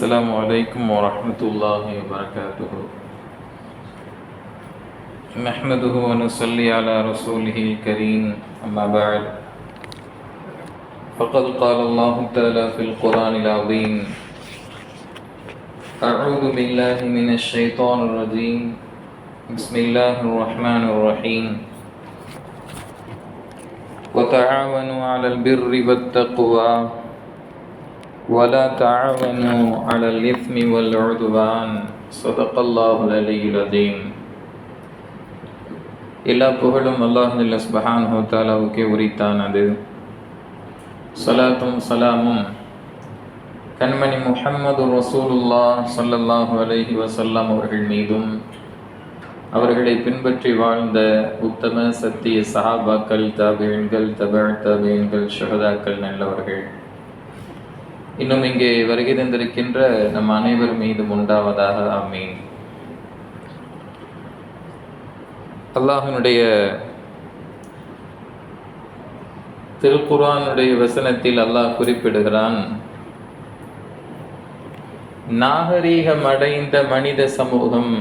السلام عليكم ورحمة الله وبركاته. نحمده ونصلي على رسوله الكريم أما بعد. فقد قال الله تعالى في القرآن العظيم أعوذ بالله من الشيطان الرجيم. بسم الله الرحمن الرحيم. وتعاونوا على البر والتقوى. ولا تعاونوا على الإثم والعدوان صدق الله العلي العظيم எல்லா புகழும் அல்லாஹ் சுபஹானஹு தாலாவுக்கே உரித்தானது சலாத்தும் சலாமும் கண்மணி முஹம்மது ரசூலுல்லா ஸல்லல்லாஹு அலைஹி வஸல்லம் அவர்கள் மீதும் அவர்களை பின்பற்றி வாழ்ந்த உத்தம சத்திய சஹாபாக்கள் தாபியன்கள் தபழ் தாபியன்கள் ஷஹதாக்கள் நல்லவர்கள் இன்னும் இங்கே வருகை தந்திருக்கின்ற நம் அனைவர் மீதும் உண்டாவதாக ஆமீன். அல்லாஹனுடைய திருக்குரானுடைய வசனத்தில் அல்லாஹ் குறிப்பிடுகிறான் நாகரீகம் அடைந்த மனித சமூகம்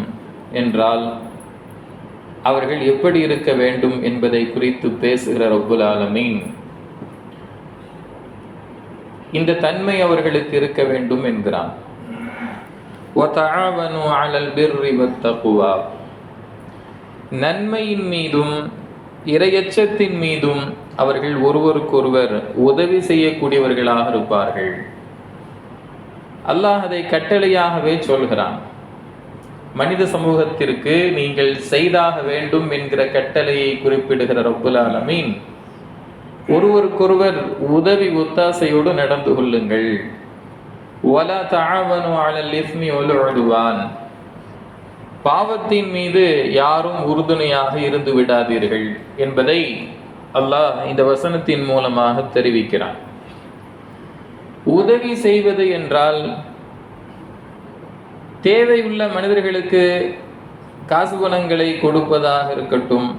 என்றால் அவர்கள் எப்படி இருக்க வேண்டும் என்பதை குறித்து பேசுகிற ரப்புல் ஆலமீன். இந்த தன்மை அவர்களுக்கு இருக்க வேண்டும் என்கிறான். நன்மையின் மீதும் இரையச்சத்தின் மீதும் அவர்கள் ஒருவருக்கொருவர் உதவி செய்யக்கூடியவர்களாக இருப்பார்கள். அல்லாஹ் அதை கட்டளையாகவே சொல்கிறான். மனித சமூகத்திற்கு நீங்கள் செய்தாக வேண்டும் என்கிற கட்டளையை குறிப்பிடுகிற ரப்புல் ஆலமீன். ஒருவருக்கொருவர் உதவி ஒத்தாசையோடு நடந்து கொள்ளுங்கள். வலா தாவனு அலல் இஸ்மி ஒலுவான் பாவத்தின் மீது யாரும் உறுதுணையாக இருந்து விடாதீர்கள் என்பதை அல்லாஹ் இந்த வசனத்தின் மூலமாக தெரிவிக்கிறான். உதவி செய்வது என்றால் தேவையுள்ள மனிதர்களுக்கு காசு பணங்களை கொடுப்பதாக இருக்கட்டும்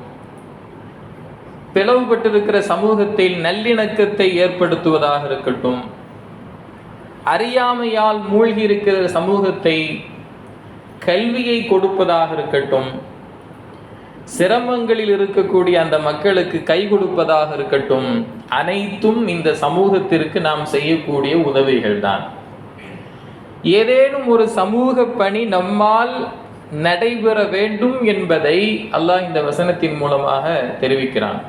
பிளவுபட்டிருக்கிற சமூகத்தில் நல்லிணக்கத்தை ஏற்படுத்துவதாக இருக்கட்டும். அறியாமையால் மூழ்கி இருக்கிற சமூகத்தை கல்வியை கொடுப்பதாக இருக்கட்டும். சிரமங்களில் இருக்கக்கூடிய அந்த மக்களுக்கு கை கொடுப்பதாக இருக்கட்டும். அனைத்தும் இந்த சமூகத்திற்கு நாம் செய்யக்கூடிய உதவிகள் தான் ஏதேனும் ஒரு சமூக பணி நம்மால் நடைபெற வேண்டும் என்பதை அல்லாஹ் இந்த வசனத்தின் மூலமாக தெரிவிக்கிறான்.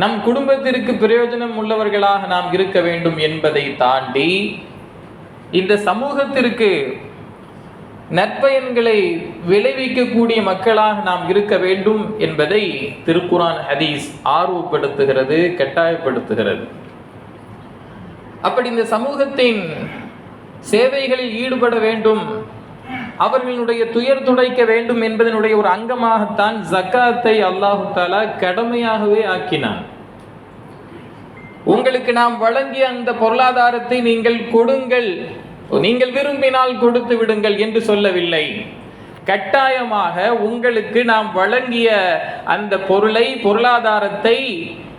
நம் குடும்பத்திற்கு பிரயோஜனம் உள்ளவர்களாக நாம் இருக்க வேண்டும் என்பதை தாண்டி இந்த சமூகத்திற்கு நற்பயன்களை விளைவிக்கக்கூடிய மக்களாக நாம் இருக்க வேண்டும் என்பதை திருக்குரான் ஹதீஸ் ஆர்வப்படுத்துகிறது கட்டாயப்படுத்துகிறது. அப்படி இந்த சமூகத்தின் சேவைகளில் ஈடுபட வேண்டும் அவர்களுடைய துயர் துடைக்க வேண்டும் என்பதனுடைய ஒரு அங்கமாகத்தான் ஜக்காத்தை அல்லாஹு தாலா கடமையாகவே ஆக்கினான். உங்களுக்கு நாம் வழங்கிய அந்த பொருளாதாரத்தை நீங்கள் கொடுங்கள். நீங்கள் விரும்பினால் கொடுத்து விடுங்கள் என்று சொல்லவில்லை. கட்டாயமாக உங்களுக்கு நாம் வழங்கிய அந்த பொருளை பொருளாதாரத்தை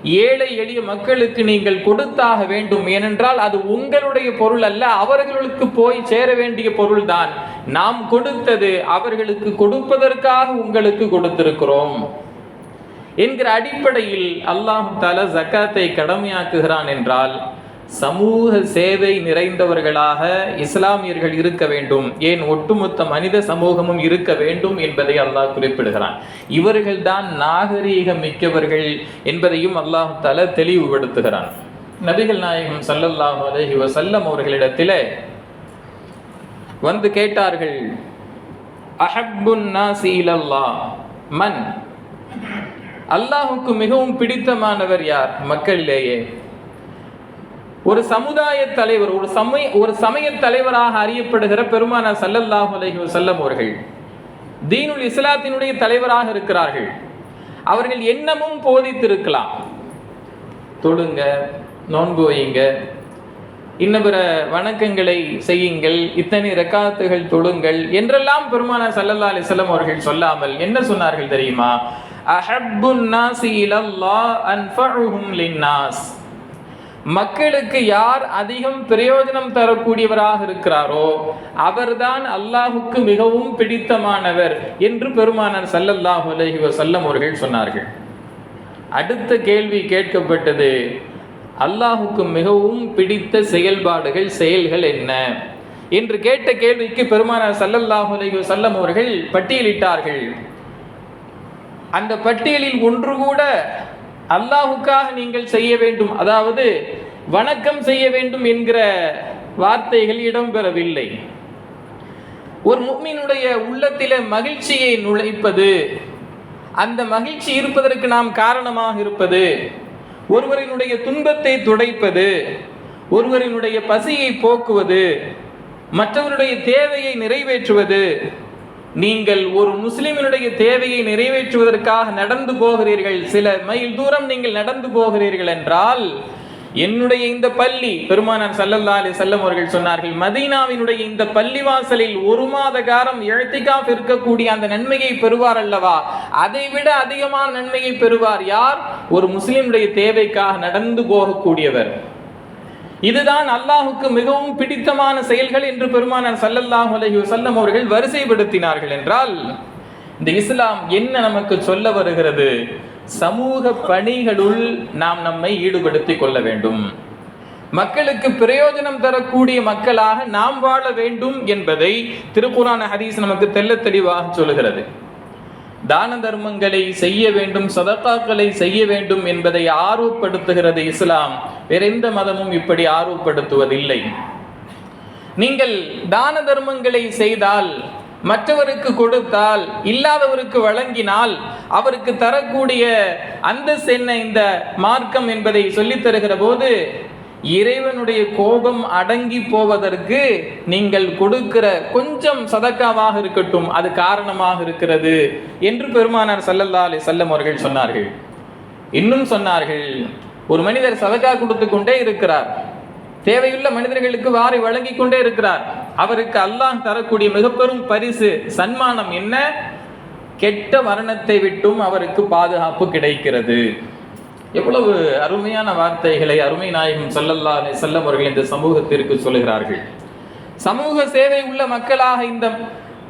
ஏழை எளிய மக்களுக்கு நீங்கள் கொடுத்தாக வேண்டும். ஏனென்றால் அது உங்களுடைய பொருள் அல்ல அவர்களுக்கு போய் சேர வேண்டிய பொருள்தான். நாம் கொடுத்தது அவர்களுக்கு கொடுப்பதற்காக உங்களுக்கு கொடுத்திருக்கிறோம். என்கிற அடிப்படையில் அல்லாஹு தால ஜக்காத்தை கடமையாக்குகிறான் என்றால் சமூக சேவை நிறைந்தவர்களாக இஸ்லாமியர்கள் இருக்க வேண்டும். ஏன் ஒட்டுமொத்த மனித சமூகமும் இருக்க வேண்டும் என்பதை அல்லாஹ் குறிப்பிடுகிறான். இவர்கள்தான் நாகரீகம் மிக்கவர்கள் என்பதையும் அல்லாஹ் தல தெளிவுபடுத்துகிறான். நபிகள் நாயகம் சல்லல்லாஹு அலஹி வசல்லம் அவர்களிடத்திலே வந்து கேட்டார்கள் அஹப்புன் நாசீலல்லா மன்? அல்லாஹுக்கு மிகவும் பிடித்தமானவர் யார்? மக்களிலேயே. ஒரு சமுதாய தலைவர் ஒரு சமய ஒரு சமய தலைவராக அறியப்படுகிற பெருமான சல்லல்லாஹு அலஹி வஸல்லம் அவர்கள் தீனுல் இஸ்லாத்தினுடைய தலைவராக இருக்கிறார்கள். அவர்கள் என்னமும் போதித்திருக்கலாம். தொழுங்க நோன்பு வையுங்க இன்ன பிற வணக்கங்களை செய்யுங்கள் இத்தனை ரெக்காத்துகள் தொழுங்கள் என்றெல்லாம் பெருமான சல்லல்லா அலிஸ்லாம் அவர்கள் சொல்லாமல் என்ன சொன்னார்கள் தெரியுமா? அஹப்புன் நாசி இலல்லா அன்ஃபஉஹும் லின்னாஸ் மக்களுக்கு யார் அதிகம் பிரயோஜனம் தரக்கூடியவராக இருக்கிறாரோ அவர்தான் அல்லாஹுக்கு மிகவும் பிடித்தமானவர் என்று பெருமானார் சல்லல்லாஹு அலஹி வசல்லம் அவர்கள் சொன்னார்கள். அடுத்த கேள்வி கேட்கப்பட்டது அல்லாஹுக்கு மிகவும் பிடித்த செயல்பாடுகள் செயல்கள் என்ன? என்று கேட்ட கேள்விக்கு பெருமானார் சல்லல்லாஹு அலஹி வசல்லம் அவர்கள் பட்டியலிட்டார்கள். அந்த பட்டியலில் ஒன்று கூட அல்லாஹுக்காக நீங்கள் செய்ய வேண்டும். அதாவது வணக்கம் செய்ய வேண்டும் என்கிற வார்த்தைகள் இடம்பெறவில்லை. ஒரு முக்மீனுடைய உள்ளத்தில மகிழ்ச்சியை நுழைப்பது அந்த மகிழ்ச்சி இருப்பதற்கு நாம் காரணமாக இருப்பது ஒருவரினுடைய துன்பத்தை துடைப்பது ஒருவரினுடைய பசியை போக்குவது மற்றவருடைய தேவையை நிறைவேற்றுவது நீங்கள் ஒரு முஸ்லிமினுடைய தேவையை நிறைவேற்றுவதற்காக நடந்து போகிறீர்கள். சில மைல் தூரம் நீங்கள் நடந்து போகிறீர்கள் என்றால் என்னுடைய இந்த பள்ளி பெருமானார் சல்லல்லா அலி செல்லம் அவர்கள் சொன்னார்கள் மதீனாவினுடைய இந்த பள்ளிவாசலில் ஒரு மாத காலம் எழுத்திக்காப் இருக்கக்கூடிய அந்த நன்மையை பெறுவார் அல்லவா? அதை விட அதிகமான நன்மையை பெறுவார் யார்? ஒரு முஸ்லிமுடைய தேவைக்காக நடந்து போகக்கூடியவர். இதுதான் அல்லாஹுக்கு மிகவும் பிடித்தமான செயல்கள் என்று பெருமானார் சல்லல்லாஹு அலஹி வஸல்லம் அவர்கள் வரிசைப்படுத்தினார்கள் என்றால் இந்த இஸ்லாம் என்ன நமக்கு சொல்ல வருகிறது? சமூக பணிகளுள் நாம் நம்மை ஈடுபடுத்திக் கொள்ள வேண்டும். மக்களுக்கு பிரயோஜனம் தரக்கூடிய மக்களாக நாம் வாழ வேண்டும் என்பதை திருக்குரான ஹதீஸ் நமக்கு தெல்ல தெளிவாக சொல்கிறது தான தர்மங்களை செய்ய வேண்டும் சதக்காக்களை செய்ய வேண்டும் என்பதை ஆர்வப்படுத்துகிறது இஸ்லாம். வேற எந்த மதமும் இப்படி ஆர்வப்படுத்துவதில்லை. நீங்கள் தான தர்மங்களை செய்தால் மற்றவருக்கு கொடுத்தால் இல்லாதவருக்கு வழங்கினால் அவருக்கு தரக்கூடிய அந்தஸ்து என்ன இந்த மார்க்கம் என்பதை சொல்லித் தருகிற போது இறைவனுடைய கோபம் அடங்கி போவதற்கு நீங்கள் கொடுக்கிற கொஞ்சம் சதக்காவாக இருக்கட்டும் அது காரணமாக இருக்கிறது என்று பெருமானார் சல்லல்லா அலி செல்லம் அவர்கள் சொன்னார்கள். இன்னும் சொன்னார்கள் ஒரு மனிதர் சதக்கா கொடுத்து கொண்டே இருக்கிறார். தேவையுள்ள மனிதர்களுக்கு வாரி வழங்கி கொண்டே இருக்கிறார். அவருக்கு அல்லாஹ் தரக்கூடிய மிக பெரும் பரிசு சன்மானம் என்ன? கெட்ட மரணத்தை விட்டும் அவருக்கு பாதுகாப்பு கிடைக்கிறது. எவ்வளவு அருமையான வார்த்தைகளை அருமை நாயகம் சொல்லல்லா செல்லம் அவர்கள் இந்த சமூகத்திற்கு சொல்லுகிறார்கள். சமூக சேவை உள்ள மக்களாக இந்த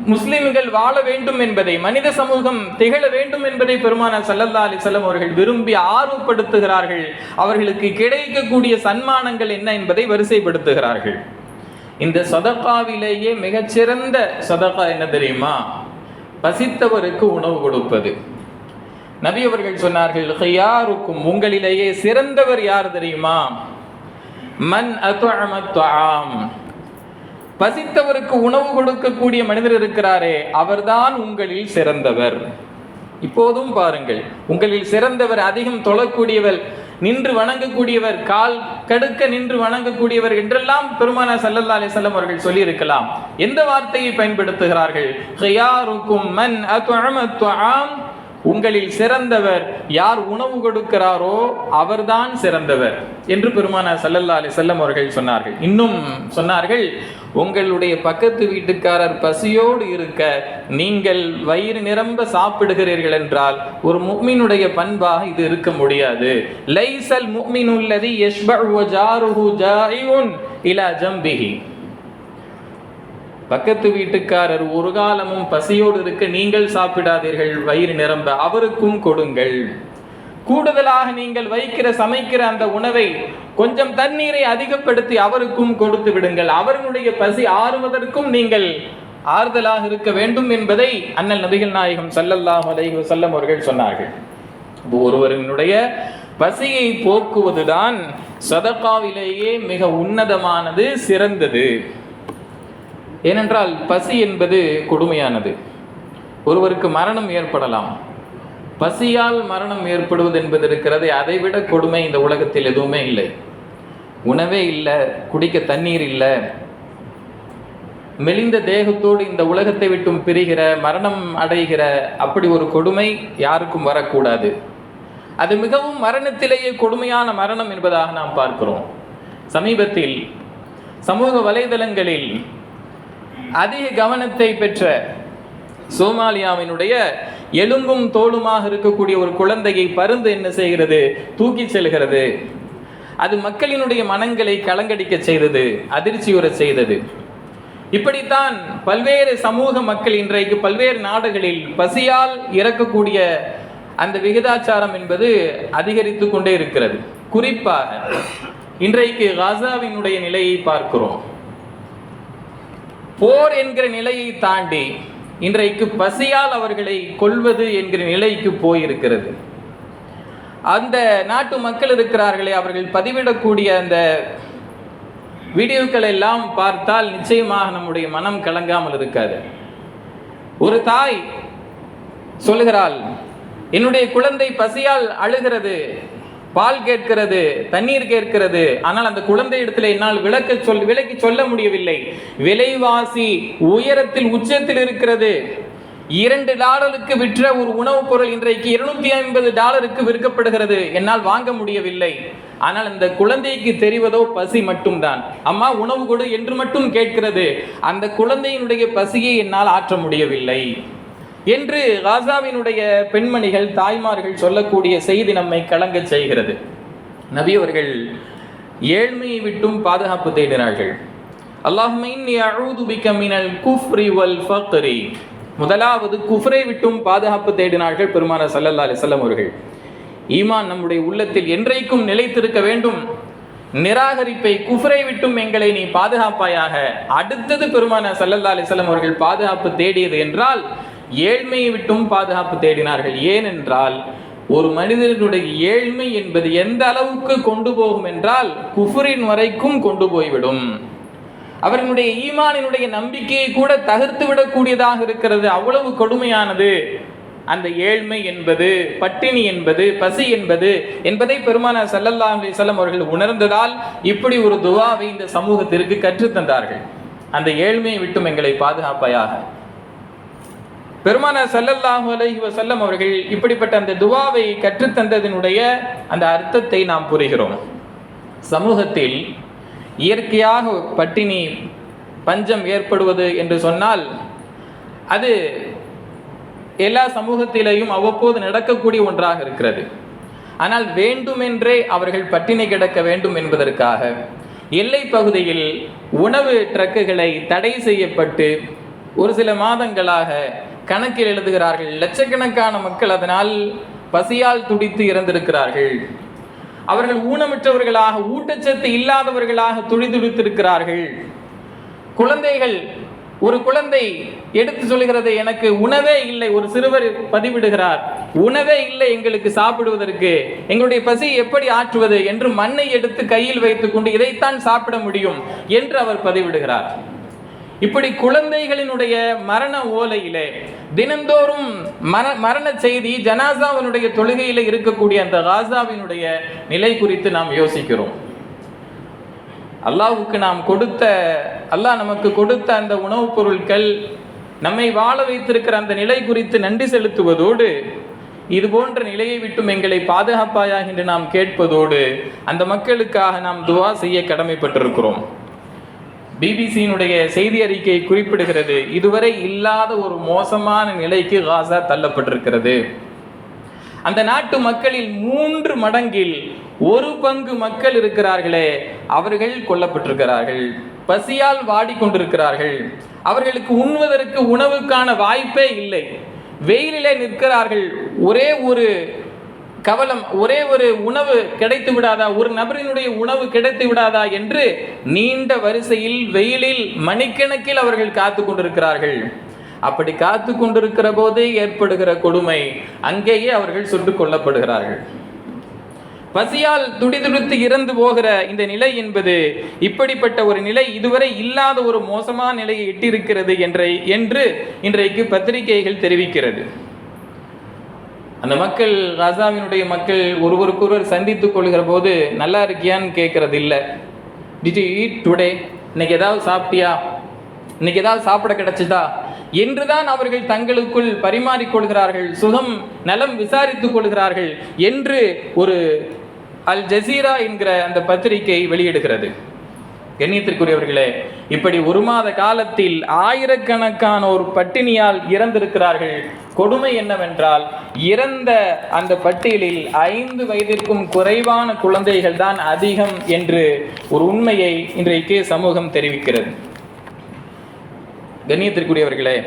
முஸ்லிம்கள் வாழ வேண்டும் என்பதை மனித சமூகம் திகழ வேண்டும் என்பதை பெருமான சல்லல்லா அலிசல்லம் அவர்கள் விரும்பி ஆர்வப்படுத்துகிறார்கள். அவர்களுக்கு கிடைக்கக்கூடிய சன்மானங்கள் என்ன என்பதை வரிசைப்படுத்துகிறார்கள். இந்த சதகாவிலேயே மிகச்சிறந்த சதகா என்ன தெரியுமா? பசித்தவருக்கு உணவு கொடுப்பது. நபி அவர்கள் சொன்னார்கள் ஹியாருக்கும் உங்களிலேயே சிறந்தவர் யார் தெரியுமா? மன் அத்வாம் பசித்தவருக்கு உணவு கொடுக்கக்கூடிய மனிதர் இருக்கிறாரே அவர்தான் உங்களில் சிறந்தவர். இப்போதும் பாருங்கள் உங்களில் சிறந்தவர் அதிகம் தொழக்கூடியவர் நின்று வணங்கக்கூடியவர் கால் கடுக்க நின்று வணங்கக்கூடியவர் என்றெல்லாம் பெருமானா சல்லல்லா அலிசல்லம் அவர்கள் சொல்லி இருக்கலாம் எந்த வார்த்தையை பயன்படுத்துகிறார்கள்? மன் உங்களில் சிறந்தவர் யார் உணவு கொடுக்கிறாரோ அவர்தான் சிறந்தவர் என்று பெருமானார் சல்லல்லா அலி செல்லம் அவர்கள் சொன்னார்கள். இன்னும் சொன்னார்கள் உங்களுடைய பக்கத்து வீட்டுக்காரர் பசியோடு இருக்க நீங்கள் வயிறு நிரம்ப சாப்பிடுகிறீர்கள் என்றால் ஒரு முக்மினுடைய பண்பாக இது இருக்க முடியாது. லைசல் முக்மினுல்லதி உள்ளது இலா ஜம்பிகி பக்கத்து வீட்டுக்காரர் ஒரு காலமும் பசியோடு இருக்க நீங்கள் சாப்பிடாதீர்கள் வயிறு நிரம்ப அவருக்கும் கொடுங்கள். கூடுதலாக நீங்கள் வைக்கிற சமைக்கிற அந்த உணவை கொஞ்சம் தண்ணீரை அதிகப்படுத்தி அவருக்கும் கொடுத்து விடுங்கள். அவர்களுடைய பசி ஆறுவதற்கும் நீங்கள் ஆறுதலாக இருக்க வேண்டும் என்பதை அண்ணல் நபிகள் நாயகம் சல்லல்லாஹு அலைஹி வஸல்லம் அவர்கள் சொன்னார்கள். ஒருவரினுடைய பசியை போக்குவதுதான் சதகாவிலேயே மிக உன்னதமானது சிறந்தது. ஏனென்றால் பசி என்பது கொடுமையானது. ஒருவருக்கு மரணம் ஏற்படலாம். பசியால் மரணம் ஏற்படுவது என்பது இருக்கிறது அதைவிட கொடுமை இந்த உலகத்தில் எதுவுமே இல்லை. உணவே இல்லை குடிக்க தண்ணீர் இல்லை. மெலிந்த தேகத்தோடு இந்த உலகத்தை விட்டும் பிரிகிற மரணம் அடைகிற அப்படி ஒரு கொடுமை யாருக்கும் வரக்கூடாது. அது மிகவும் மரணத்திலேயே கொடுமையான மரணம் என்பதாக நாம் பார்க்கிறோம். சமீபத்தில் சமூக வலைதளங்களில் அதிக கவனத்தை பெற்ற சோமாலியாவினுடைய எலும்பும் தோளுமாக இருக்கக்கூடிய ஒரு குழந்தையை பருந்து என்ன செய்கிறது? தூக்கி செல்கிறது. அது மக்களினுடைய மனங்களை கலங்கடிக்க செய்தது அதிர்ச்சியுற செய்தது. இப்படித்தான் பல்வேறு சமூக மக்கள் இன்றைக்கு பல்வேறு நாடுகளில் பசியால் இறக்கக்கூடிய அந்த விகிதாச்சாரம் என்பது அதிகரித்து கொண்டே இருக்கிறது. குறிப்பாக இன்றைக்கு காசாவினுடைய நிலையை பார்க்கிறோம். போர் என்கிற நிலையை தாண்டி இன்றைக்கு பசியால் அவர்களை கொல்வது என்கிற நிலைக்கு போயிருக்கிறது. அந்த நாட்டு மக்கள் இருக்கிறார்களே அவர்கள் பதிவிடக்கூடிய அந்த வீடியோக்கள் எல்லாம் பார்த்தால் நிச்சயமாக நம்முடைய மனம் கலங்காமல் இருக்காது. ஒரு தாய் சொல்லுகிறாள் என்னுடைய குழந்தை பசியால் அழுகிறது. பால் கேட்கிறது தண்ணீர் கேட்கிறது. ஆனால் அந்த குழந்தை இடத்துல என்னால் விளக்க சொல் விலக்கி சொல்ல முடியவில்லை. விலைவாசி உயரத்தில் உச்சத்தில் இருக்கிறது. இரண்டு டாலருக்கு விற்ற ஒரு உணவுப் பொருள் இன்றைக்கு இருநூத்தி ஐம்பது டாலருக்கு விற்கப்படுகிறது. என்னால் வாங்க முடியவில்லை. ஆனால் அந்த குழந்தைக்கு தெரிவதோ பசி மட்டும்தான். அம்மா உணவு கொடு என்று மட்டும் கேட்கிறது. அந்த குழந்தையினுடைய பசியை என்னால் ஆற்ற முடியவில்லை. என்று காசாவினுடைய பெண்மணிகள் தாய்மார்கள் சொல்லக்கூடிய செய்தி நம்மை கலங்க செய்கிறது. நபி அவர்கள் ஏழ்மையை விட்டும் பாதுகாப்பு தேடினார்கள். அல்லாஹுமே முதலாவது குஃப்ரை விட்டும் பாதுகாப்பு தேடினார்கள் பெருமான சல்லல்லா அலிசல்லம் அவர்கள். ஈமான் நம்முடைய உள்ளத்தில் என்றைக்கும் நிலைத்திருக்க வேண்டும். நிராகரிப்பை குஃப்ரை விட்டும் எங்களை நீ பாதுகாப்பாயாக. அடுத்தது பெருமான சல்லல்லா அலிசல்லம் அவர்கள் பாதுகாப்பு தேடியது என்றால் ஏழ்மையை விட்டும் பாதுகாப்பு தேடினார்கள். ஏனென்றால் ஒரு மனிதனுடைய ஏழ்மை என்பது எந்த அளவுக்கு கொண்டு போகும் என்றால் குஃபுரின் வரைக்கும் கொண்டு போய்விடும். அவர்களுடைய ஈமானினுடைய நம்பிக்கையை கூட தகர்த்து விடக்கூடியதாக இருக்கிறது. அவ்வளவு கொடுமையானது. அந்த ஏழ்மை என்பது பட்டினி என்பது பசி என்பது என்பதை பெருமான சல்லல்லா அலிசல்லம் அவர்கள் உணர்ந்ததால் இப்படி ஒரு துவாவை இந்த சமூகத்திற்கு கற்றுத்தந்தார்கள். அந்த ஏழ்மையை விட்டும் எங்களை பாதுகாப்பாயாக. பெருமான சல்லல்லாஹு அலஹி வசல்லம் அவர்கள் இப்படிப்பட்ட அந்த துவாவை கற்றுத்தந்ததனுடைய அந்த அர்த்தத்தை நாம் புரிகிறோம். சமூகத்தில் இயற்கையாக பட்டினி பஞ்சம் ஏற்படுவது என்று சொன்னால் அது எல்லா சமூகத்திலேயும் அவ்வப்போது நடக்கக்கூடிய ஒன்றாக இருக்கிறது. ஆனால் வேண்டுமென்றே அவர்கள் பட்டினி கிடக்க வேண்டும் என்பதற்காக எல்லை பகுதியில் உணவு ட்ரக்குகளை தடை செய்யப்பட்டு ஒரு சில மாதங்களாக கணக்கில் எழுதுகிறார்கள். லட்சக்கணக்கான மக்கள் அதனால் பசியால் துடித்து இறந்திருக்கிறார்கள். அவர்கள் ஊனமுற்றவர்களாக ஊட்டச்சத்து இல்லாதவர்களாக துடிதுடித்திருக்கிறார்கள். குழந்தைகள் ஒரு குழந்தை எடுத்து சொல்கிறது எனக்கு உணவே இல்லை ஒரு சிறுவர் பதிவிடுகிறார். உணவே இல்லை எங்களுக்கு சாப்பிடுவதற்கு. எங்களுடைய பசி எப்படி ஆற்றுவது? என்று மண்ணை எடுத்து கையில் வைத்துக்கொண்டு இதைத்தான் சாப்பிட முடியும் என்று அவர் பதிவிடுகிறார். இப்படி குழந்தைகளினுடைய மரண ஓலையிலே தினந்தோறும் மர மரண செய்தி ஜனாசாவினுடைய தொழுகையில இருக்கக்கூடிய அந்த காசாவினுடைய நிலை குறித்து நாம் யோசிக்கிறோம். அல்லாவுக்கு நாம் கொடுத்த அல்லாஹ் நமக்கு கொடுத்த அந்த உணவுப் பொருட்கள் நம்மை வாழ வைத்திருக்கிற அந்த நிலை குறித்து நன்றி செலுத்துவதோடு இது போன்ற நிலையை விட்டும் எங்களை பாதுகாப்பாயாக என்று நாம் கேட்பதோடு அந்த மக்களுக்காக நாம் துவா செய்ய கடமைப்பட்டிருக்கிறோம். பிபிசியினுடைய செய்தி அறிக்கை குறிப்பிடுகிறது. இதுவரை இல்லாத ஒரு மோசமான நிலைக்கு காசா தள்ளப்பட்டிருக்கிறது. அந்த நாட்டு மக்களில் மூன்று மடங்கில் ஒரு பங்கு மக்கள் இருக்கிறார்களே அவர்கள் கொல்லப்பட்டிருக்கிறார்கள். பசியால் வாடிக்கொண்டிருக்கிறார்கள். அவர்களுக்கு உண்வதற்கு உணவுக்கான வாய்ப்பே இல்லை. வெயிலிலே நிற்கிறார்கள். ஒரே ஒரு கவலம் ஒரே ஒரு உணவு கிடைத்து விடாதா? ஒரு நபரினுடைய உணவு கிடைத்து விடாதா என்று நீண்ட வரிசையில் வெயிலில் மணிக்கணக்கில் அவர்கள் காத்து கொண்டிருக்கிறார்கள். அப்படி காத்து கொண்டிருக்கிற போதே ஏற்படுகிற கொடுமை. அங்கேயே அவர்கள் சுட்டுக் கொல்லப்படுகிறார்கள். பசியால் துடிதுடித்து இறந்து போகிற இந்த நிலை என்பது இப்படிப்பட்ட ஒரு நிலை இதுவரை இல்லாத ஒரு மோசமான நிலையை எட்டியிருக்கிறது என்ற என்று இன்றைக்கு பத்திரிகைகள் தெரிவிக்கிறது. அந்த மக்கள் காசாவினுடைய மக்கள் ஒருவருக்கொருவர் சந்தித்துக் கொள்கிற போது நல்லா இருக்கியான்னு கேட்கறது இல்லை டிட் யூ ஈட் டுடே இன்னைக்கு ஏதாவது சாப்பிட்டியா? இன்னைக்கு ஏதாவது சாப்பிட கிடைச்சதா? என்றுதான் அவர்கள் தங்களுக்குள் பரிமாறிக்கொள்கிறார்கள் சுகம் நலம் விசாரித்துக் கொள்கிறார்கள் என்று ஒரு அல் ஜசீரா என்கிற அந்த பத்திரிகை வெளியிடுகிறது. கண்ணியத்திற்குரியவர்களே இப்படி ஒரு மாத காலத்தில் ஆயிரக்கணக்கான ஒரு பட்டினியால் இறந்திருக்கிறார்கள். கொடுமை என்னவென்றால் இறந்த அந்த பட்டியலில் ஐந்து வயதிற்கும் குறைவான குழந்தைகள் தான் அதிகம் என்று ஒரு உண்மையை இன்றைக்கு சமூகம் தெரிவிக்கிறது. கண்ணியத்திற்குரியவர்களே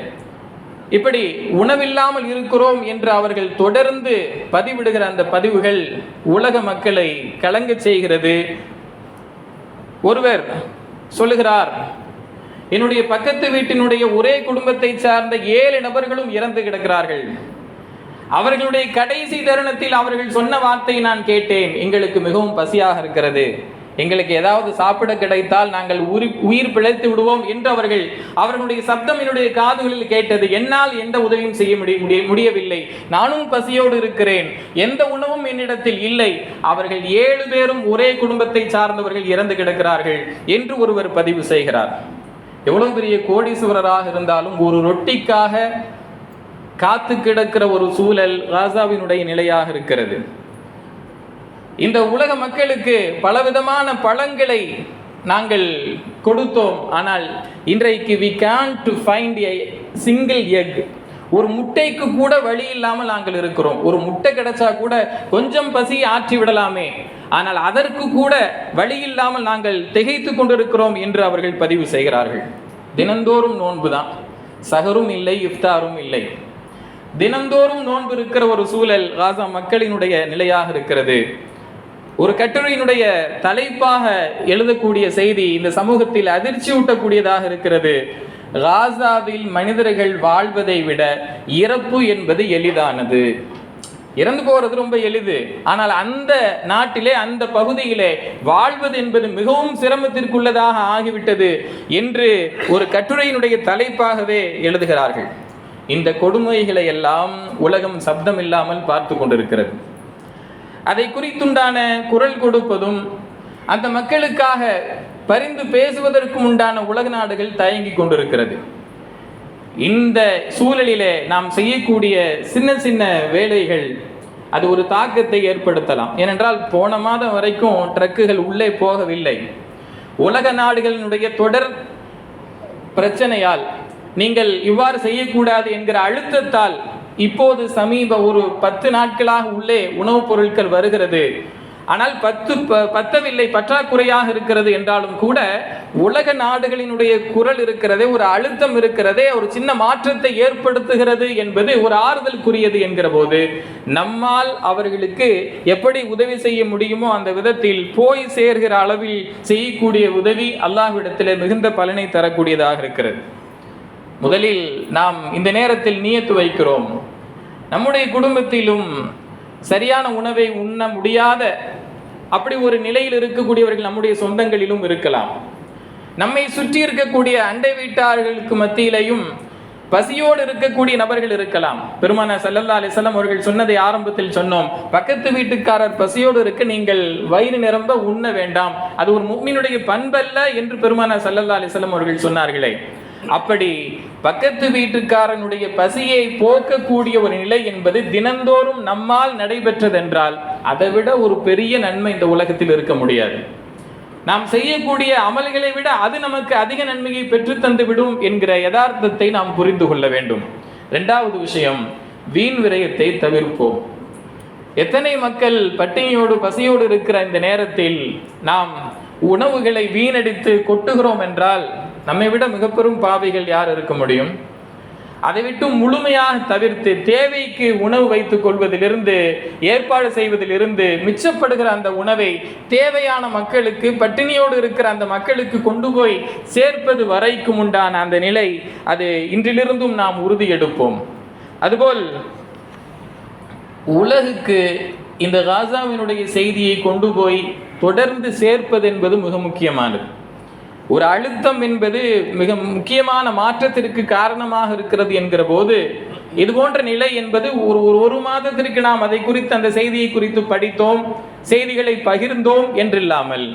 இப்படி உணவில்லாமல் இருக்கிறோம் என்று அவர்கள் தொடர்ந்து பதிவிடுகிற அந்த பதிவுகள் உலக மக்களை கலங்க செய்கிறது. ஒருவர் சொல்லுகிறார் என்னுடைய பக்கத்து வீட்டினுடைய ஒரே குடும்பத்தை சார்ந்த ஏழு நபர்களும் இறந்து கிடக்கிறார்கள். அவர்களுடைய கடைசி தருணத்தில் அவர்கள் சொன்ன வார்த்தையை நான் கேட்டேன். எங்களுக்கு மிகவும் பசியாக இருக்கிறது. எங்களுக்கு ஏதாவது சாப்பிட கிடைத்தால் நாங்கள் உரி உயிர் பிழைத்து விடுவோம் என்று அவர்கள் அவர்களுடைய சப்தம் என்னுடைய காதுகளில் கேட்டது. என்னால் எந்த உதவியும் செய்ய முடிய முடிய- முடியவில்லை. நானும் பசியோடு இருக்கிறேன். எந்த உணவும் என்னிடத்தில் இல்லை. அவர்கள் ஏழு பேரும் ஒரே குடும்பத்தை சார்ந்தவர்கள் இறந்து கிடக்கிறார்கள் என்று ஒருவர் பதிவு செய்கிறார். எவ்வளவு பெரிய கோடீஸ்வரராக இருந்தாலும் ஒரு ரொட்டிக்காக காத்து கிடக்கிற ஒரு சூழல் ராசாவினுடைய நிலையாக இருக்கிறது. இந்த உலக மக்களுக்கு பலவிதமான பழங்களை நாங்கள் கொடுத்தோம். ஆனால் இன்றைக்கு we can to find a single egg ஒரு முட்டைக்கு கூட வழி இல்லாமல் நாங்கள் இருக்கிறோம். ஒரு முட்டை கிடைச்சா கூட கொஞ்சம் பசி ஆற்றி விடலாமே. ஆனால் அதற்கு கூட வழி இல்லாமல் நாங்கள் திகைத்து கொண்டிருக்கிறோம் என்று அவர்கள் பதிவு செய்கிறார்கள். தினந்தோறும் நோன்பு தான் சகரும் இல்லை இஃப்தாரும் இல்லை. தினந்தோறும் நோன்பு இருக்கிற ஒரு சூழல் காசா மக்களினுடைய நிலையாக இருக்கிறது. ஒரு கட்டுரையினுடைய தலைப்பாக எழுதக்கூடிய செய்தி இந்த சமூகத்தில் அதிர்ச்சி ஊட்டக்கூடியதாக இருக்கிறது. காசாவில் மனிதர்கள் வாழ்வதை விட இறப்பு என்பது எளிதானது. இறந்து போறது ரொம்ப எளிது. ஆனால் அந்த நாட்டிலே அந்த பகுதியிலே வாழ்வது என்பது மிகவும் சிரமத்திற்குள்ளதாக ஆகிவிட்டது என்று ஒரு கட்டுரையினுடைய தலைப்பாகவே எழுதுகிறார்கள். இந்த கொடுமைகளை எல்லாம் உலகம் சப்தம் இல்லாமல் பார்த்து கொண்டிருக்கிறது. அதை குறித்துண்டான குரல் கொடுப்பதும் அந்த மக்களுக்காக பரிந்து பேசுவதற்கும் உண்டான உலக நாடுகள் தயங்கி கொண்டிருக்கிறது. இந்த சூழலிலே நாம் செய்யக்கூடிய சின்ன சின்ன வேலைகள் அது ஒரு தாக்கத்தை ஏற்படுத்தலாம். ஏனென்றால் போன மாதம் வரைக்கும் ட்ரக்குகள் உள்ளே போகவில்லை. உலக நாடுகளினுடைய தொடர் பிரச்சனையால் நீங்கள் இவ்வாறு செய்யக்கூடாது என்கிற அழுத்தத்தால் இப்போது சமீப ஒரு பத்து நாட்களாக உள்ளே உணவுப் பொருட்கள் வருகிறது. ஆனால் பத்து ப- பத்தவில்லை பற்றாக்குறையாக இருக்கிறது என்றாலும் கூட உலக நாடுகளினுடைய குரல் இருக்கிறதே ஒரு அழுத்தம் இருக்கிறதே ஒரு சின்ன மாற்றத்தை ஏற்படுத்துகிறது என்பது ஒரு ஆறுதலுக்குரியது என்கிற போது நம்மால் அவர்களுக்கு எப்படி உதவி செய்ய முடியுமோ அந்த விதத்தில் போய் சேர்கிற அளவில் செய்யக்கூடிய உதவி அல்லாஹ்விடத்திலே மிகுந்த பலனை தரக்கூடியதாக இருக்கிறது. முதலில் நாம் இந்த நேரத்தில் நியத்து வைக்கிறோம். நம்முடைய குடும்பத்திலும் சரியான உணவை உண்ண முடியாத அப்படி ஒரு நிலையில் இருக்கக்கூடியவர்கள் நம்முடைய சொந்தங்களிலும் இருக்கலாம். நம்மை சுற்றி இருக்கக்கூடிய அண்டை வீட்டார்களுக்கு மத்தியிலையும் பசியோடு இருக்கக்கூடிய நபர்கள் இருக்கலாம். பெருமான சல்லல்லா அலிசல்லாம் அவர்கள் சொன்னதை ஆரம்பத்தில் சொன்னோம். பக்கத்து வீட்டுக்காரர் பசியோடு இருக்க நீங்கள் வயிறு நிரம்ப உண்ண வேண்டாம். அது ஒரு முக்மினுடைய பண்பல்ல என்று பெருமான சல்லல்லா அலிசல்லம் அவர்கள் சொன்னார்களே. அப்படி பக்கத்து வீட்டுக்காரனுடைய பசியை போக்கக்கூடிய ஒரு நிலை என்பது தினந்தோறும் நம்மால் நடைபெற்றதென்றால் அதை விட ஒரு பெரிய நன்மை இந்த உலகத்தில் இருக்க முடியாது. நாம் செய்யக்கூடிய அமல்களை விட அது நமக்கு அதிக நன்மையை பெற்றுத்தந்து விடும் என்கிற யதார்த்தத்தை நாம் புரிந்து கொள்ள வேண்டும். இரண்டாவது விஷயம் வீண் விரயத்தை தவிர்ப்போம். எத்தனை மக்கள் பட்டினியோடு பசியோடு இருக்கிற இந்த நேரத்தில் நாம் உணவுகளை வீணடித்து கொட்டுகிறோம் என்றால் நம்மை விட மிக பெரும் பாவிகள் யார் இருக்க முடியும்? அதை விட்டு முழுமையாக தவிர்த்து தேவைக்கு உணவு வைத்துக் கொள்வதிலிருந்து ஏற்பாடு செய்வதிலிருந்து மிச்சப்படுகிற அந்த உணவை தேவையான மக்களுக்கு பட்டினியோடு இருக்கிற அந்த மக்களுக்கு கொண்டு போய் சேர்ப்பது வரைக்கும் உண்டான அந்த நிலை அது இன்றிலிருந்தும் நாம் உறுதி எடுப்போம். அதுபோல் உலகுக்கு இந்த காசாவினுடைய செய்தியை கொண்டு போய் தொடர்ந்து சேர்ப்பது என்பது மிக முக்கியமானது. ஒரு அழுத்தம் என்பது மிக முக்கியமான மாற்றத்திற்கு காரணமாக இருக்கிறது என்கிற போது இது போன்ற நிலை என்பது ஒரு ஒரு ஒரு மாதத்திற்கு நாம் அதை குறித்து அந்த செய்தியை குறித்து படித்தோம் செய்திகளை பகிர்ந்தோம் என்றில்லாமல்.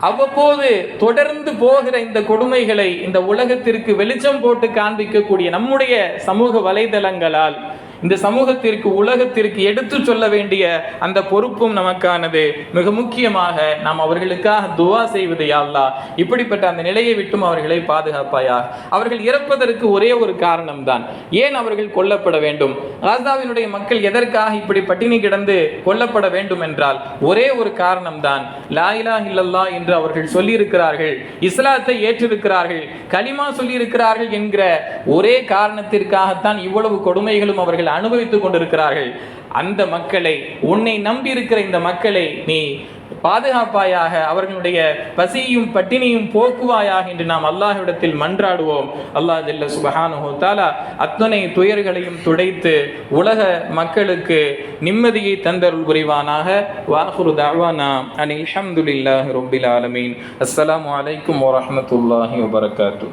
அவ்வப்போது தொடர்ந்து போகிற இந்த கொடுமைகளை இந்த உலகத்திற்கு வெளிச்சம் போட்டு காண்பிக்கக்கூடிய நம்முடைய சமூக வலைதளங்களால் இந்த சமூகத்திற்கு உலகத்திற்கு எடுத்து சொல்ல வேண்டிய அந்த பொறுப்பும் நமக்கானது. மிக முக்கியமாக நாம் அவர்களுக்காக துவா செய்வது யாழ்லா இப்படிப்பட்ட அந்த நிலையை விட்டும் அவர்களை பாதுகாப்பாயா? அவர்கள் இறப்பதற்கு ஒரே ஒரு காரணம்தான். ஏன் அவர்கள் கொல்லப்பட வேண்டும்? காசாவினுடைய மக்கள் எதற்காக இப்படி பட்டினி கிடந்து கொல்லப்பட வேண்டும் என்றால் ஒரே ஒரு காரணம்தான். லா இல்லல்லா என்று அவர்கள் சொல்லியிருக்கிறார்கள். இஸ்லாத்தை ஏற்றிருக்கிறார்கள். கலிமா சொல்லியிருக்கிறார்கள் என்கிற ஒரே காரணத்திற்காகத்தான் இவ்வளவு கொடுமைகளும் அவர்கள் அனுபவித்துக் கொண்டிருக்கிறார்கள். அந்த மக்களை உன்னை நம்பி இருக்கிற இந்த மக்களை நீ பாதுகாப்பாயாக அவர்களுடைய பசியும் பட்டினியும் போக்குவாயாக என்று நாம் அல்லாஹ்விடத்தில் மன்றாடுவோம். அல்லாஹ் ஜல்ல சுபஹானுஹு தஆலா அத்தனை துயர்களையும் துடைத்து உலக மக்களுக்கு நிம்மதியை தந்தருள் புரிவானாக. வாஹுரு தாவானா அனில் ஹம்துலில்லாஹி ரொம்பில் ஆலமீன். அஸ்ஸலாமு அலைக்கும் வரஹ்மத்துல்லாஹி வபரகாத்து